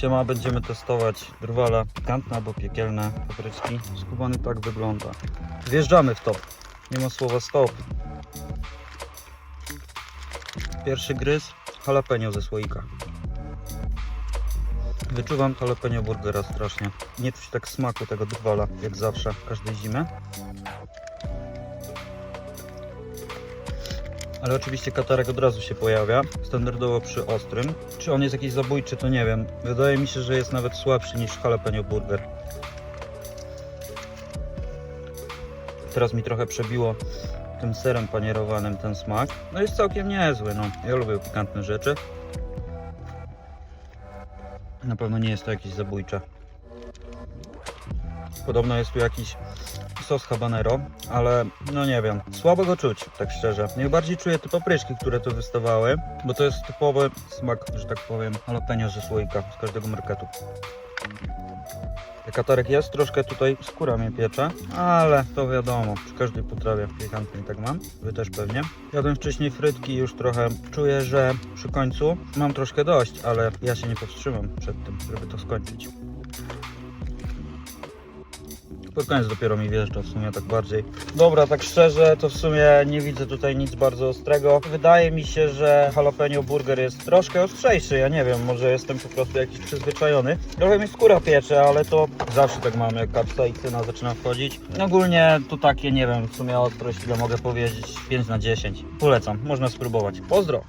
Siema, będziemy testować drwala pikantne albo piekielne papryczki. Skubany tak wygląda. Wjeżdżamy w to. Nie ma słowa stop. Pierwszy gryz, jalapeno ze słoika. Wyczuwam jalapeno burgera strasznie. Nie czuć tak smaku tego drwala, jak zawsze, każdej zimy. Ale oczywiście katarek od razu się pojawia, standardowo przy ostrym. Czy on jest jakiś zabójczy, to nie wiem. Wydaje mi się, że jest nawet słabszy niż jalapeno burger. Teraz mi trochę przebiło tym serem panierowanym ten smak. No jest całkiem niezły, no. Ja lubię pikantne rzeczy. Na pewno nie jest to jakieś zabójcze. Podobno jest tu jakiś sos habanero, ale no nie wiem, słabo go czuć, tak szczerze. Najbardziej czuję te papryczki, które tu wystawały, bo to jest typowy smak, że tak powiem, jalapeno ze słoika z każdego marketu. Katarek jest, troszkę tutaj skóra mnie piecze, ale to wiadomo, przy każdej potrawie pikantnej tak mam, wy też pewnie. Jadłem wcześniej frytki już trochę czuję, że przy końcu mam troszkę dość, ale ja się nie powstrzymam przed tym, żeby to skończyć. Pod koniec dopiero mi wjeżdża w sumie tak bardziej. Dobra, tak szczerze to w sumie nie widzę tutaj nic bardzo ostrego. Wydaje mi się, że jalapeno burger jest troszkę ostrzejszy, ja nie wiem, może jestem po prostu jakiś przyzwyczajony. Trochę mi skóra piecze, ale to zawsze tak mamy, jak kapsaicyna zaczyna wchodzić. Ogólnie to takie, nie wiem, w sumie ostrość, ile mogę powiedzieć, 5 na 10. Polecam, można spróbować. Pozdro!